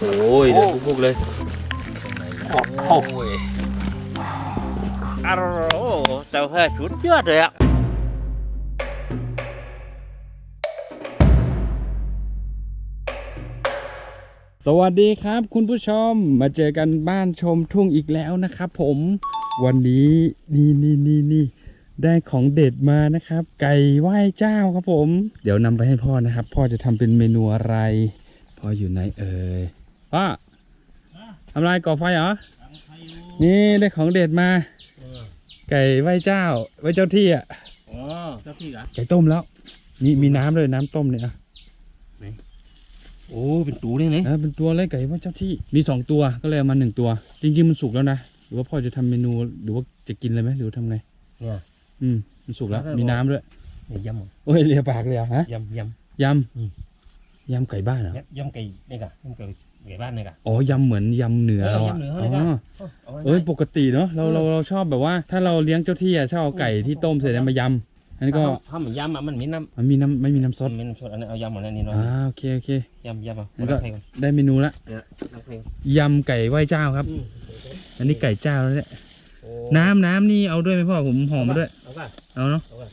โอ้ยเดินพุกๆเลยโอ้โหอ้าวเจ้าแค่ชุดยอดเลยอะสวัสดีครับคุณผู้ชมมาเจอกันบ้านชมทุ่งอีกแล้วนะครับผมวันนี้นี่นี่นี่นี่ได้ของเด็ดมานะครับ ไก่ไหว้เจ้าครับผม เดี๋ยวนำไปให้พ่อนะครับ พ่อจะทำเป็นเมนูอะไร พ่ออยู่ไหนเอ่ย พ่อทำอะไรก่อไฟเหรอ นี่ได้ของเด็ดมา ไก่ไหว้เจ้าไหว้เจ้าที่อะอ๋อเจ้าพี่เหรอ ไก่ต้มแล้วมีมีน้ำเลยน้ำต้มเนี่ยอะโอ้เป็นตูเลยเนี่ยเออเป็นตัวเลยไก่ไหว่าเจ้าที่ มีสองตัวก็เลยเอามาหนึ่งตัว จริงๆมันสุกแล้วนะ หรือว่าพ่อจะทำเมนูหรือว่าจะกินเลยไหมหรือว่าทำไงเนี่ยอืมมันสุกแล้วแล้วก็มีน้ำด้วยยำโอ้ยเลียปากเลยเหรอฮะยำยยอืมำยำไก่บ้านเหรอำยำไก่นี่กะยำไก่ ไก่บ้านนี่กะอ๋อยำเหมือนยำเหนือเออเราอะยำเหนืออ๋เลยครับอเอ้ยปกติเนาะเราเราเราชอบแบบว่า ถ้าเราเลี้ยงเจ้าที่อะชอบเอาไก่ที่ต้มเสร็จแล้วมายำอันนี้ก็ถ้ามันยำอะมันมีน้มันมีน้ำไม่มีน้ำำซดมันมีน้ำซดอันนี้เอายำหมดแล้วนี่เนาะอ่าโอเคโอเค ยำยำอะแล้วก็เพลงก่อนได้เมนูละเนี่ยนักเพลงยำไก่ไหว้เจ้าครับ อืมอันนี้ไก่เจ้าแล้วเนี่ยโอ้น้ำน้ำนี่เอาด้วยไหมพ่อผมหอมมาด้วย เอาป่ะเอาเนาะเอาป่ะ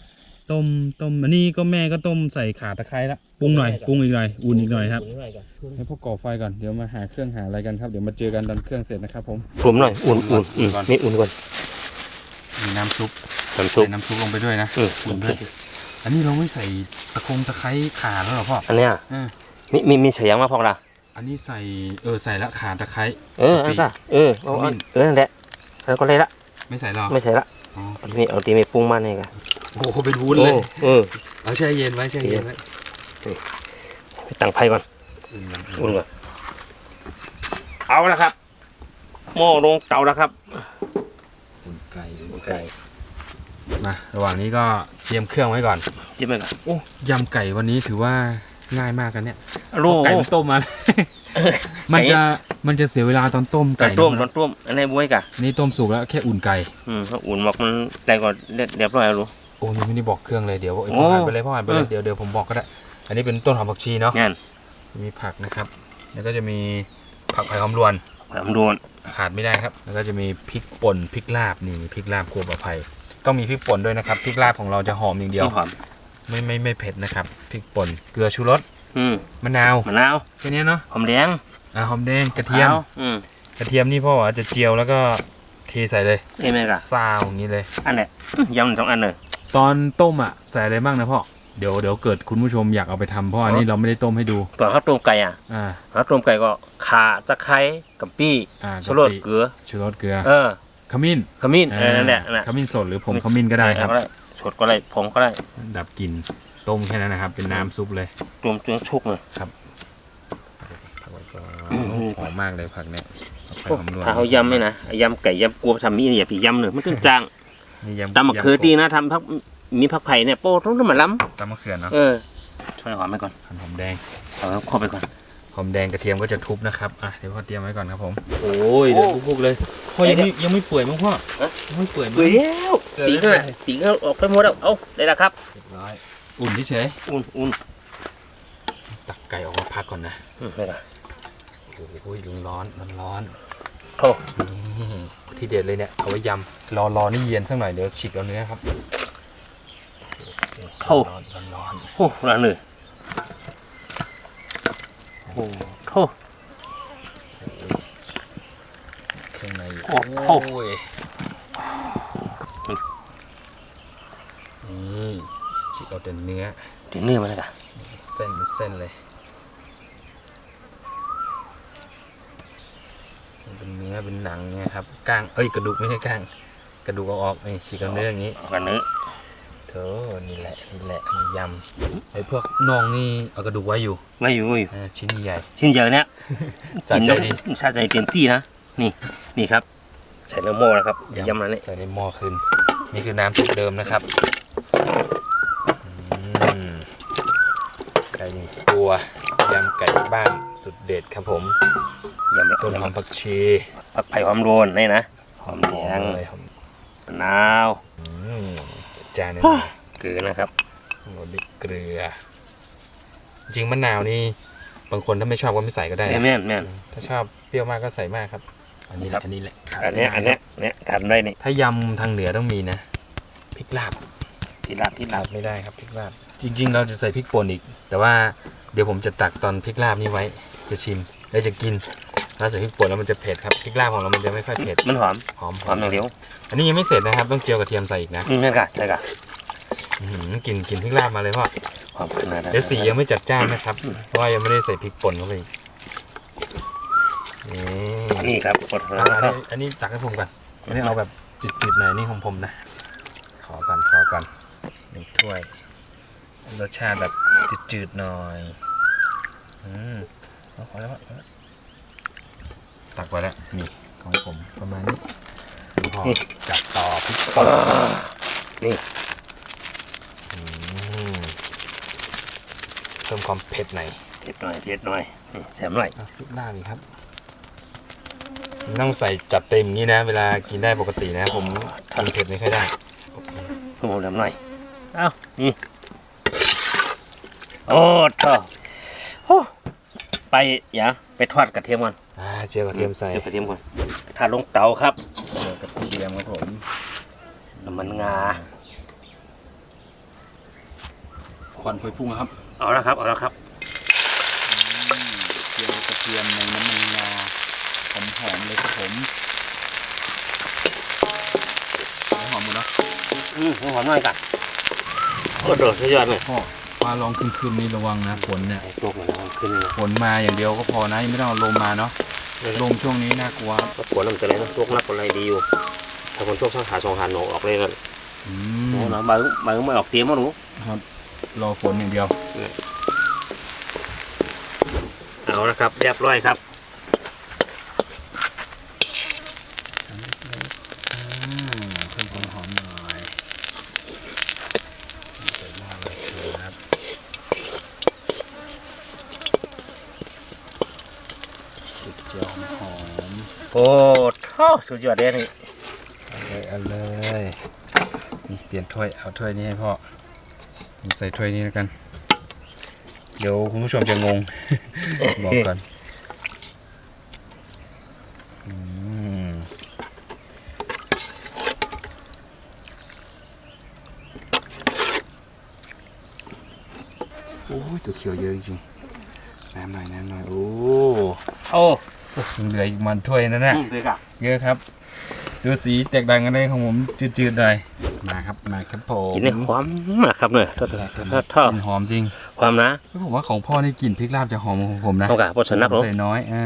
ต้มต้มอันนี้ก็แม่ก็ต้มใส่ข่าตะไคร้ละปรุงหน่อยปรุงอีกหน่อยอุ่นอีกหน่อยครับอุ่นหน่อยก่อนให้พวกก่อไฟก่อนเดี๋ยวมาหาเครื่องหาอะไรกันครับเดี๋ยวมาเจอกันตอนเครื่องเสร็จนะครับผมผมหน่อยอุ่นอุ่นอุ่นก่อนนี่อุ่นก่อนมีน้ำซุปน้ำซุปใส่น้ำซุปลงไปด้วยนะเอออุ่นด้วยอันนี้เราไม่ใส่ตะคงตะไคร้ข่าแล้วเหรอพ่ออันเนี้ยอ่ามีมีมีเสียงมาพอกละอันนี้ใส่เออใส่ละข่าตะไคร้เอออันน่ะเออเอาขมิ้เอานเออนั่นแหละแล้วก็เลยละไม่ใส่หรอไม่ใช่ละอ๋อเอาที่นี่เอาตีไม่ปรุงมาเนี่ยกัน โอ้โหเป็นวุ้นเลยเออเอาแช่เย็นไว้แช่เย็นไว้ไปตั้งไฟก่อนอุ่นก่อนอุ่นก่อนเอาละครับ หม้อลงเตาแล้วครับอุ่นไก่ไก่มาระหว่างนี้ก็เตรียมเครื่องไว้ก่อนจิ้มไปก่อนโอ้ยำไก่วันนี้ถือว่าง่ายมากกันเนี่ยลูกไก่มันต้มมามันจะมันจะเสียเวลาตอนต้มไก่ไก่ต้มนะตอนต้มอันนี้บ้วยกะนี่ต้มสุกแล้วแค่อุ่นไก่อืมถ้าอุ่นบอกมันได้ก่อนเรียบเรียบร้อยแล้วรู้โอ้ยังไม่ได้บอกเครื่องเลยเดี๋ยวโอ้พ่อหันไปเลยพ่อหันไปเลยเออเดี๋ยวเดี๋ยวผมบอกก็ได้ อันนี้เป็นต้นหอมผักชีเนาะงั้นมีผักนะครับ แล้วก็จะมีผักไผ่หอมรวนผมโดนขาดไม่ได้ครับ แล้วก็จะมีพริกป่นพริกลาบนี่พริกลาบครัวปลาไผ่ต้องมีพริกป่นด้วยนะครับพริกลาบของเราจะหอมอย่างเดียวที่หอมไม่ไม่ไม่เผ็ดนะครับพริกป่นเกลือชูรสอืมมะนาวมะนาวแค่นี้เนาะหอมแดงอ่าหอมแดงกระเทียมอาอืมกระเทียมนี่พ่ออาจจะเจียวแล้วก็เทใส่เลยนี่ไหมกะซาวอย่างนี้เลยอันเนี้ยยำสองอันเลย ตอนต้มอะใส่อะไรบ้างนะพ่อเดี๋ยวเดี๋ยวเกิดคุณผู้ชมอยากเอาไปทำเพราะอันนี้เราไม่ได้ต้มให้ดูตอนข้าวต้มไก่อะอ่า ข้าวต้มไก่ก็ข่าตะไคร้กับปี้อ่าชูรสเกลือ ชูรสเกลือเออขมิ้นขมิ้นเออนั่นแหละนั่นแหละขมิ้นสดหรือผงขมิ้นก็ได้ครับก็ได้สดก็ได้ผงก็ได้ดับกลิ่นต้มแค่นั้นนะครับ เป็นน้ำซุปเลยรวมจนชุกเลยผักไว้ก่อนอืมหอมมากเลยผักเนี่ยผักไผ่โอ้หอมรวนถ้าเขายำไหมนะยำไก่ยำกลัวทำมีอย่าผียำเลยมันต้องจางนี่ยำ ตำมะเขือดีนะทำพักมีผักไผ่เนี่ยโป้ต้องมาล้ตำมะเขือเนาะำเออช่วยหอมไปก่อนหั่นหอมแดงเอาเข้าไปก่อนหอมแดงกระเทียมก็จะทุบนะครับอะเดี๋ยวพ่อเตรียมไว้ก่อนครับผมโอ้ยเดินพุกๆเลยพ่อยังไม่ยังไม่เปื่อยมั้งพ่อฮะยังไม่เปื่อยมั้งเบื่อแล้วตีก็ตีก็ออกไปหมดแล้วเอาได้แล้วครับเรียบร้อยอุ่นเฉยอุ่นอุ่นๆตักไก่ออกมาพักก่อนนะอืมได้ละโอ้ยลุงร้อนร้อนร้อนโอ้นี่ ที่เด็ดเลยเนี่ยเอาไว้ยำรอรอนี่เย็นสักหน่อยเดี๋ยวฉีกเอาเนื้อครับโอ้ร้อนร้อนร้อนโหร้านเลยโอ้โหเครื่องในโอ้โหยนี่ฉีกเอาแต่เนื้อถึงเนื้อมาแล้วกันเส้นเป็นเส้นเลยมันเป็นเนื้ อเป็นหนังเนี่ยครับก้างเอ้ยกระดูกไม่ใช่ก้าง กระดูกเอาออกนี่ฉีกเอาเนื้ออย่างนี้เอากันเนื้อเธอนี่แหละนี่แหละมียำไอ้พวกน่องนี่เอากระดูกไว้อยู่ไม่อยู่ไม่อยู่อ่าชิ้นใหญ่ ชิ้นเดียวเนี้ยสะใจดีสะใจเต็มที่นะนี่นี่ครับ ใส่เนื้อโม่นะครับยำนั้นนี่ใส่ในหม้อขึ้นนี่คือน้ำซุปเดิมนะครับอืมไก่หนึ่งตัวยำไก่บ้าน สุดเด็ดครับผมยำละต้นหอมยำผักชีผักไผ่หอมโรนนี่นะหอมแดงเลยหอมมะนาวอืมจานหนึงเกลือนะครับโรยด้วยเกลือ จริงมะนาวนี่ปบางคนถ้าไม่ชอบก็ไม่ใส่ก็ได้แม่นะนแม่นแม่นถ้าชอบเปรี้ยวมากก็ใส่มากครับ อันนี้แหครัละบอันนี้แหละอันเนี้ยอันเนี้ยเนี้ยทำได้นี่ถ้ายำทางเหนือต้องมีนะพริกลาบที่ลาบที่ลาขาบดไม่ได้ครับพริกลาบจริง ๆ เราจะใส่พริกป่นอีก แต่ว่าเดี๋ยวผมจะตักตอนพริกลาบนี้ไว้ จะชิมแล้วจะกินแล้วใส่พริกป่นแล้วมันจะเผ็ดครับพริกลาบของเรามันจะไม่ค่อยเผ็ดมันหอมหอมหอมอย่างเดียวอันนี้ยังไม่เสร็จนะครับ ต้องเจียวกระเทียมใส่อีกนะอืมนั่นกะใช่กะอื้อหือกลิ่นกลิ่นพริกลาบมาเลยพ่อหอมขนาดนั้นเดี๋ยวสียังไม่จัดจ้านนะครับ เพราะว่ายังไม่ได้ใส่พริกป่นเข้าไปอีกนี่นี่ครับกดอะแล้วอันครันี้บอันนี้ตักให้ผมก่อนอันนี้เอาแบบจืดๆหน่อยนี่ของผมนะ ขอก่อนขอก่อนหนึ่งถ้วย รสชาติแบบจืดๆหน่อย อืมเอา พอแล้วพอแล้วตักไว้แล้ว นี่ของผมประมาณนี้ดูพอจับต่อพริกป่นนี่อืมเพิ่มความเผ็ดหน่อยเผ็ดหน่อยเผ็ดหน่อยอืมแถมหน่อยอะพริกหน้านี่ครับต้องใส่จัดเต็มอย่างนี้นะ เวลากินได้ปกตินะ ผมกินเผ็ดไม่ค่อยได้เพิ่มแถมหน่อย เอ้านี่โอ้ท่อโอ้ ไปอย่าไปทอดกระเทียมก่อนอ่าเจียวกระเทียมใส่เจียวกระเทียมก่อนถ้าลงเตาครับเจียวกระเทียมครับผมน้ำมันงาควันพวยพุ่งครับ เอาละครับเอาละครับเจียวกระเทียมในน้ำมันงาหอมหอมๆเลยครับผมหอมหมดแล้วอืมหอมหน่อยกันโอ้โดดสุดยอดเลยพ่อ ฟ้าร้องคืนๆนี้ระวังนะฝนเนี่ยไอ้ตัวมันเอาขึ้นเลยฝนมาอย่างเดียวก็พอนะยังไม่ต้องเอาลมมาเนาะลมช่วงนี้น่ากลัวครับก็ปวดน้ำจะไรนะตกนักอะไรดีอยู่ถ้าคนตกสังหาสองหาหนูออกเลยกันอืโอ้มนะมามาไม่ออกเตรียมมาหนูครับ รอฝนอย่างเดียวเอาละครับเรียบร้อยครับเพิ่มความหอมหน่อยใส่หม้อเลยครับสุดยอดหอม โอ้ท่อสุดยอดเลยนี่เอาเลยเอาเลยนี่เปลี่ยนถ้วยเอาถ้วยนี้ให้พ่อผมใส่ถ้วยนี้แล้วกัน เดี๋ยวคุณผู้ชมจะงง บอกก่อนอืมโอ้ยตัวเขียวเยอะจริงๆน้ำหน่อยน้ำหน่อยโอ้โอ้ยัง เหลืออีกมันถ้วยนั่นน่ะอืมเลยครับเยอะครับ ดูสีแตกต่างกันเลยของผมจืดๆหน่อยมาครับมาครับผมกินเนี่ยความมากครับเนี่ยท่อท่อท่อท่อกลิ่นหอมจริงความนะผมว่าของพ่อนี่กลิ่นพริกลาบจะหอมกว่าของผมนะต้องการพอสนักหรอใส่น้อยอ่า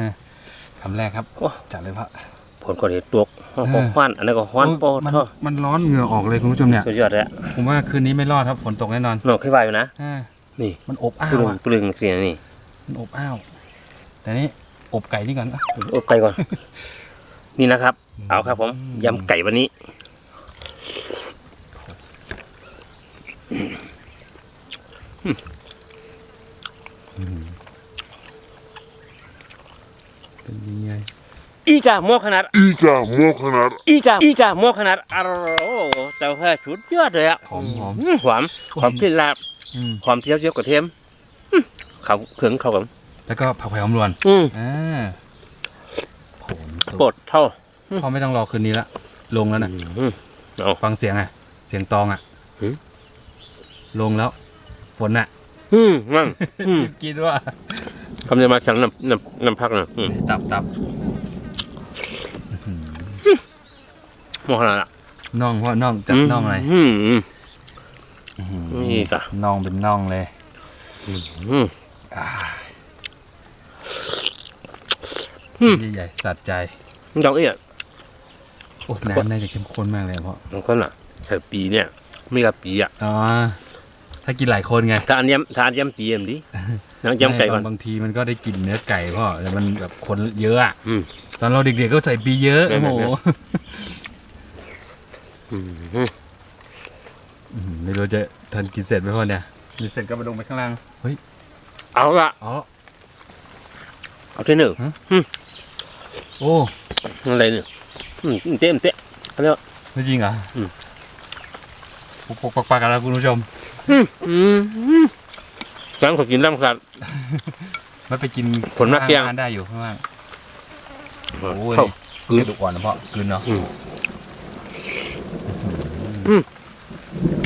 คำแรกครับโอ้จัดเลยพ่อผลก็เห็นตัวห้องห้องควันอันนี้ก็ควันโปมันท่อมันร้อนเหงื่อออกเลยคุณผู้ชมเนี่ยสุดยอดเลยอะผมว่าคืนนี้ไม่รอดครับฝนตกแน่นอนหนูขึ้นไปอยู่นะอ่านี่มันอบอ้าปวลึงอะปลึงเสียนี่มันอบอ้าวแต่นี่ อบไก่นี่ก่อนอะอบไก่ก่อน นี่นะครับ เอาครับผมยำไก่วันนี้ เป็นยังไงอีกาโมขนาด Ica mochanar อีกาอีกาโมขนาดอร่อยโอ้เจ้าแค่ชุดยอดเลยอะหอมหอมอืมหอมหอมที่ลาบอืมหอมเจียวเจียวกระเทียมอืมเขาเครื่องเขากับ แล้วก็ผักไผ่หอมรวนอืมอ่าผงสุปกดเท่า พ่อไม่ต้องรอคืนนี้ละ ลงแล้วนะอืมฟังเสียงอะ เสียงตองอะหืมลงแล้วฝนอะอืมนั่นอืมคิดว่าคำจะมาฉันน้ำน้ำน้ำพักนะอืมตับตับโมขนาดอะน่องพ่อน่องจัดน่องอะไรอืมอืมอื้อหือนี่จ้ะ น่องเป็นน่องเลย อืม อ่า อืมใหญ่ๆสัดใจจังเอี้ยโอ้น้ำน่าจะเข้มข้นมากเลยอะพ่อมันก็น่ะใช่ปีเนี่ย ไม่กับปีอะอ๋อถ้ากินหลายคนไงถ้าอันยำถ้าอันยำปีเอ็มดิน้ำยำไก่ก่อนบางทีมันก็ได้กลิ่นเนื้อไก่พ่อแต่มันแบบคนเยอะอะอืมตอนเราเด็กๆก็ใส่ปีเยอะแม่โอ้นๆโหอืมอื้อหือไม่รู้จะทันกินเสร็จไหมพ่อเนี่ยกินเสร็จก็ไปลงไปข้างล่างเฮ้ยเอาละอ๋อเอาที่หนึ่ง โอ้อะไรเนี่ยอืมเต็มเต็มเขาเรียกว่าไม่จริงเหรออืมปกปกปักปักกันแล้วคุณผู้ชมอืมอืมอืมฉันขอกินน้ำขาด มันไปกินผลมะเขือข้างบ้านได้อยู่ข้างล่างโอ้ยเข้ากระดูกอ่อนนะพ่อกลืนเนาะอืมอืม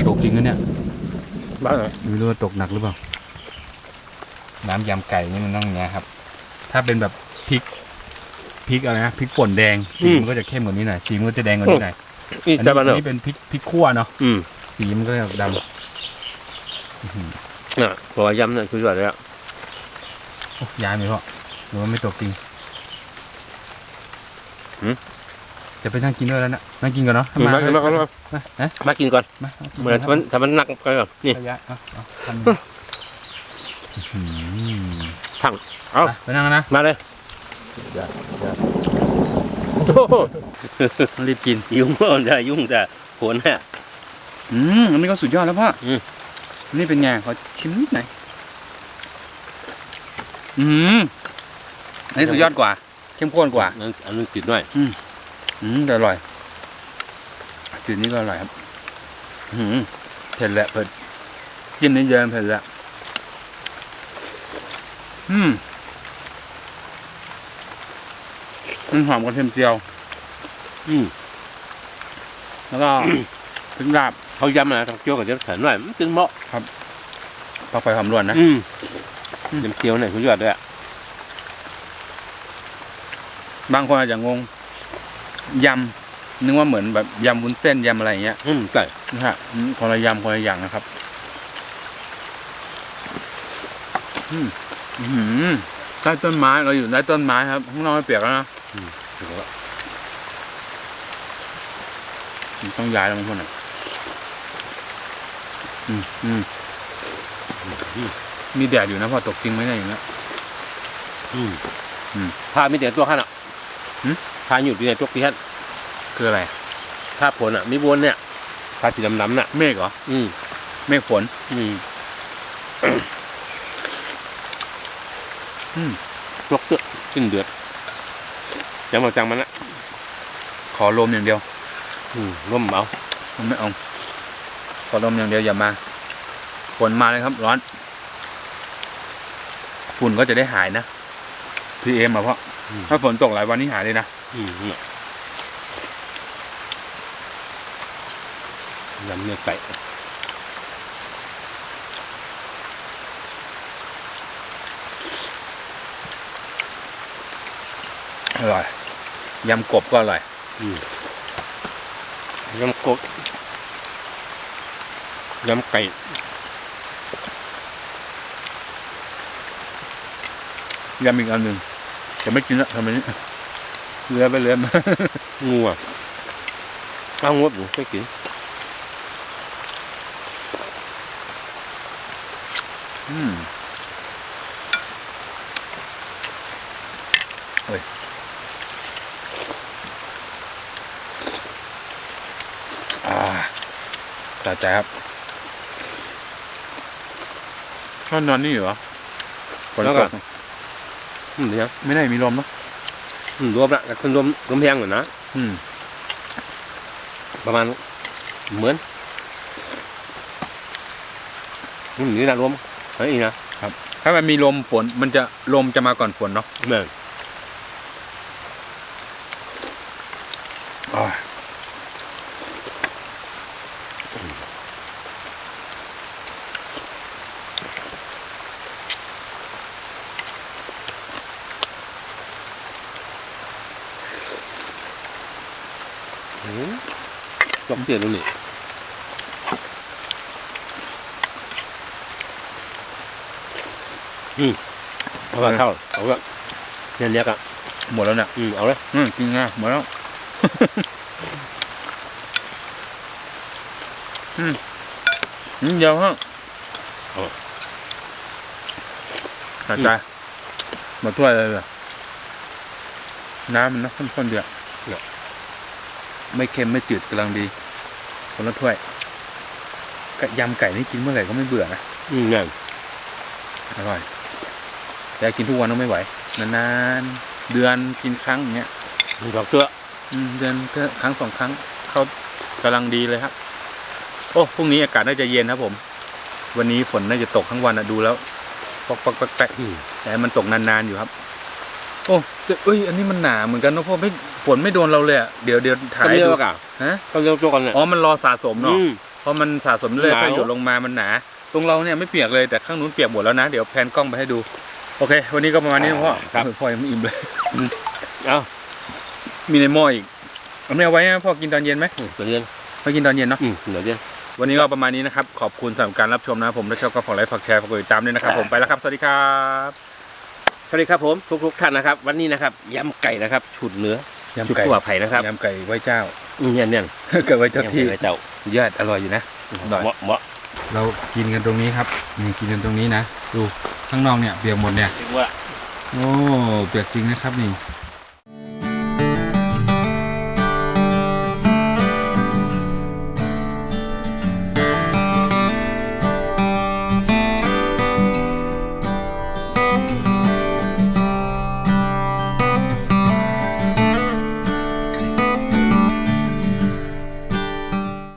ตกจริงนะเนี่ยบ้านไหนไม่รู้ว่าตกหนักหรือเปล่า น้ำยำไก่นี่มันต้องอย่างเงี้ยครับ ถ้าเป็นแบบพริก พริกอะไรนะพริกป่นแดงสีมันก็จะเข้มกว่านี้หน่อยสีมันก็จะแดงกว่านี้หน่อยนี่อันจะนี้บ้านเหรอัอนนี้เป็นพริกพริกขั่วเนาะอืมสีมันก็จะดำน่ะตัวยำเนี่ยคือสุดเลยอะโอ้ยายไหมพ่อหรือว่าไม่ตกจริงจะไปนั่งกินด้วยแล้วนะนั่งกินก่อนเนาะมามามามามาฮะมากินก่อนมาเหมือนถ้ามันถ้ามันหนักไปก่อนนี่ ระยะเอาเอาทำพังเอา ไปนั่งกันนะ มาเลย โอ้โหรีบกินยุ่งก็ได้ยุ่งแต่ผลเนี่ยอืมอันนี้ก็สุดยอดแล้วพ่ออมอันนี่เป็นไงขอชิมนิดหน่อยอืมอันนี้สุดยอดกว่า เข้มข้นกว่าอันอันนึงติดหน่อยอืมแต่อร่อยจืดนี้ก็อร่อยครับอืมเผ็ดแหละเผ็ดกินนิดเดียวเผ็ดแหละอืม มันหอมกระเทียมเจียว อืมแล้วก็ถึงลาบเขายำนะต้องเคี่ยวกับเดี๋ยวแข็งหน่อยมันถึงเหมาะปลาไฟหอมรวนนะอืมยำเคี่ยวเนี่ยคุณยอดเลยอะบางคนอาจจะงงยำนึกว่าเหมือนแบบยำวุ้นเส้นยำอะไรอย่างเงี้ย อืมไก่นะฮะอืมคนละยำคนละอย่างนะครับ อืมอื้อหือใต้ต้นไม้เราอยู่ใต้ต้นไม้ครับข้างนอกไม่เปียกแล้วนะ ต้องย้ายแล้วมั้งคนอะอืมอืมมีแดดอยู่นะพอตกจริงไหมเนี่ยอย่างเงี้ยอืมอืมพามีแต่ตัวขันอะหืมพาอยู่ที่ไหนตัวพี่ท่านคืออะไร ถ้าผลอะมีวนเนี่ยพาสีดำๆน่ะ เมฆเหรอ อืมเมฆฝน อืมอืมพวกเตื้อขึ้นเดือด จังหวะจังมันอะขอลมอย่างเดียวอืมร่มเอาผมไม่เอาขอลมอย่างเดียวอย่ามาฝนมาเลยครับ ร้อนฝุ่นก็จะได้หายนะพีเอ็มอะเพราะถ้าฝนตกหลายวันนี้หายเลยนะอืมเนี่ยยำเนื้อไก่อร่อย ยำกบก็อร่อยอืมยำกบยำไก่ยำอีกอันหนึ่งจะไม่กินละทำไมนี่เลือไปเลือมางูอะเอางวดหนูไม่กินอืมเฮ้ย สะใจครับชอบนอนนี่เหรอฝนตกอืมเดี๋ยวนะไม่ได้มีลมเนอะอืมรวมละแต่คนรวมรวมแพงหน่อยนะ อืมประมาณเหมือนอืมนี่นะรวมอันนี้นะถ้ามันมีลมฝนมันจะลมจะมาก่อนฝนเนาะ แม่นอ่า เตียนตรงนี้อืมเอาละเท่าเอาละเนี่ยเนี้ยอะหมดแล้วเนี่ยอืมเอาเลยอืมกินง่ายหมดแล้วอืมอืมเดี๋ยวฮะกระจายหมดถ้วยเลยเหรอน้ำมันนะข้นๆเดียวไม่เค็มไม่จืดกำลังดี คนละถ้วยก็ยำไก่นี่กินเมื่อไหร่ก็ไม่เบื่อนะอืมเนี่ยอร่อย แต่กินทุกวันก็ไม่ไหว นานๆ เดือนกินครั้งอย่างเงี้ยมีดอกเตื้ออืมเดือนก็ครั้งสองครั้งเขากำลังดีเลยครับ โอ้พรุ่งนี้อากาศน่าจะเย็นครับผม วันนี้ฝนน่าจะตกทั้งวันนะดูแล้วปอกปอกแป๊กแป๊กแต่มันตกนานๆอยู่ครับ โอ้แต่เอ้ย อันนี้มันหนาเหมือนกันเนอะพ่อไม่ฝนไม่โดนเราเลยอะเดี๋ยวเดี๋ยวถ่ายต้องให้เรียกดูว่าก่ะ ฮะต้องเรียกตัวกันเนี่ยอ๋อมันรอสะสมเนาะอืมเพราะมันสะสมเรื่อยหนาวๆก็หยดลงมามันหนา ตรงเราเนี่ยไม่เปียกเลยแต่ข้างนู้นเปียกหมดแล้วนะ เดี๋ยวแพนกล้องไปให้ดู โอเค วันนี้ก็ประมาณนี้นะพ่อครับเออพ่อยังไม่อิ่มเลยเอ้ามีในหม้ออีกเอาไม่เอาไว้นะพ่อกินตอนเย็นไหมอืมเดี๋ยวเรียนพ่อกินตอนเย็นเนาะอืมเดี๋ยวเรียนวันนี้ก็ประมาณนี้นะครับ ขอบคุณสำหรับการรับชมนะครับผมถ้าชอบก็ฝากไลค์ฝากแชร์ฝากกดติดตามด้วยนะครับผมไปแล้วครับ สวัสดีครับ สวัสดีครับผมทุกๆท่านนะครับ วันนี้นะครับยำไก่นะครับ ฉุดเนื้อ ยำฉุดไก่ขั่วไผ่นะครับยำไก่ไหว้เจ้าอืมเนี่ยเนี่ยเกิดไว้เจ้าที่ยำไก่เจ้ายอดอร่อยอยู่นะอร่อยเหมาะเหมาะเรากินกันตรงนี้ครับนี่กินกันตรงนี้นะ ดูข้างนอกเนี่ยเปียกหมดเนี่ยเรียกว่าโอ้เปียกจริงนะครับนี่